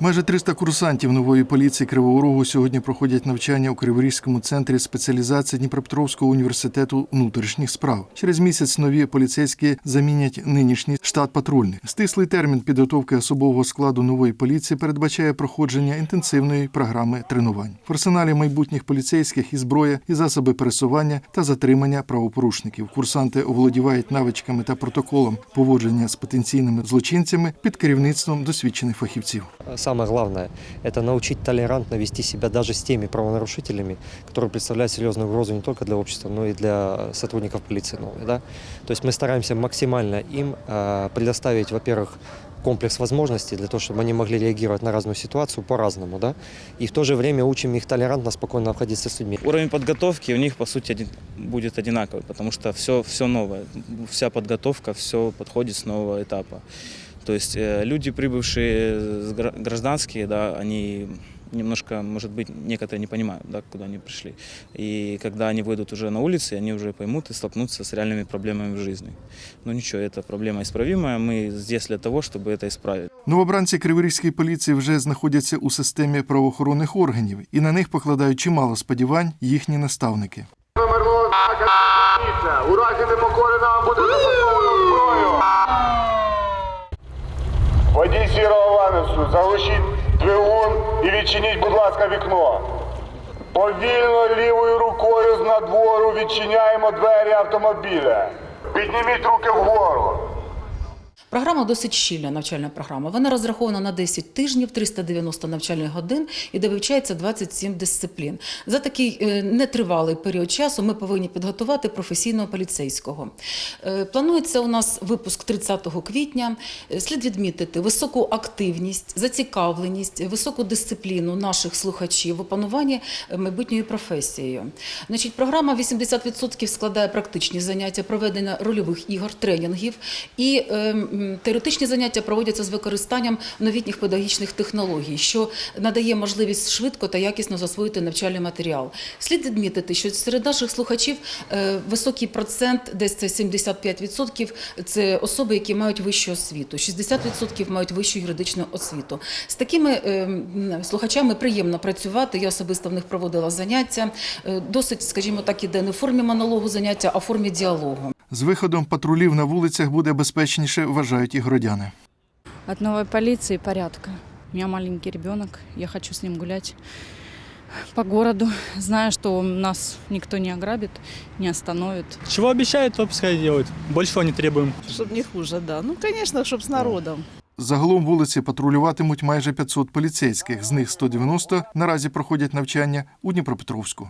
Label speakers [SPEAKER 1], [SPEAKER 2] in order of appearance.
[SPEAKER 1] Майже 300 курсантів нової поліції Кривого Рогу сьогодні проходять навчання у Криворізькому центрі спеціалізації Дніпропетровського університету внутрішніх справ. Через місяць нові поліцейські замінять нинішній штат патрульних. Стислий термін підготовки особового складу нової поліції передбачає проходження інтенсивної програми тренувань. В арсеналі майбутніх поліцейських і зброя, і засоби пересування та затримання правопорушників. Курсанти оволодівають навичками та протоколом поводження з потенційними злочинцями під керівництвом досвідчених фахівців.
[SPEAKER 2] Самое главное – это научить толерантно вести себя даже с теми правонарушителями, которые представляют серьезную угрозу не только для общества, но и для сотрудников полиции новой. Да? То есть мы стараемся максимально им э, предоставить, во-первых, комплекс возможностей для того, чтобы они могли реагировать на разную ситуацию по-разному, да, и в то же время учим их толерантно, спокойно обходиться с людьми.
[SPEAKER 3] Уровень подготовки у них, по сути, один- будет одинаковый, потому что все, все новое. Вся подготовка, все подходит с нового этапа. То есть э, люди, прибывшие с гра- гражданские, да, они немножко, может быть, некоторые не понимают, да, куда они пришли. И когда они выйдут уже на улицы, они уже поймут и столкнутся с реальными проблемами в жизни. Но ничего, это проблема исправимая. Мы здесь для того, чтобы это исправить.
[SPEAKER 1] Новобранці Криворізької поліції вже знаходяться у системі правоохоронних органів, і на них покладають чимало сподівань їхні наставники.
[SPEAKER 4] Номер місця. У разі непокори нам буде застосовано зброю. Водій сірого залишіть заглушіть двигун і відчиніть, будь ласка, вікно. Повільно лівою рукою з надвору відчиняємо двері автомобіля. Підніміть руки вгору.
[SPEAKER 5] Програма досить щільна навчальна програма. Вона розрахована на 10 тижнів, 390 навчальних годин, і де вивчається 27 дисциплін. За такий е, нетривалий період часу ми повинні підготувати професійного поліцейського. Е, Планується у нас випуск 30 квітня. Е, Слід відмітити високу активність, зацікавленість, високу дисципліну наших слухачів в опануванні майбутньою професією. Значить, програма 80% складає практичні заняття, проведення рольових ігор, тренінгів і е, м, теоретичні заняття проводяться з використанням новітніх педагогічних технологій, що надає можливість швидко та якісно засвоїти навчальний матеріал. Слід відмітити, що серед наших слухачів е, високий процент, десь це 75%, це особи, які мають вищу освіту, 60% мають вищу юридичну освіту. З такими е, слухачами приємно працювати. Я особисто в них проводила заняття. Е, Досить, скажімо так, іде не в формі монологу заняття, а в формі діалогу.
[SPEAKER 1] З виходом патрулів на вулицях буде безпечніше, вважають і городяни.
[SPEAKER 6] От новой полиции порядка. У меня маленький ребенок, я хочу с ним гулять по городу, зная, что нас никто не ограбит, не остановит.
[SPEAKER 7] Чего обещают, то пускай делают. Большего не требуем.
[SPEAKER 8] Чтобы не хуже, да. Ну, конечно, чтобы с народом.
[SPEAKER 1] Загалом вулиці патрулюватимуть майже 500 поліцейських. З них 190 наразі проходять навчання у Дніпропетровську.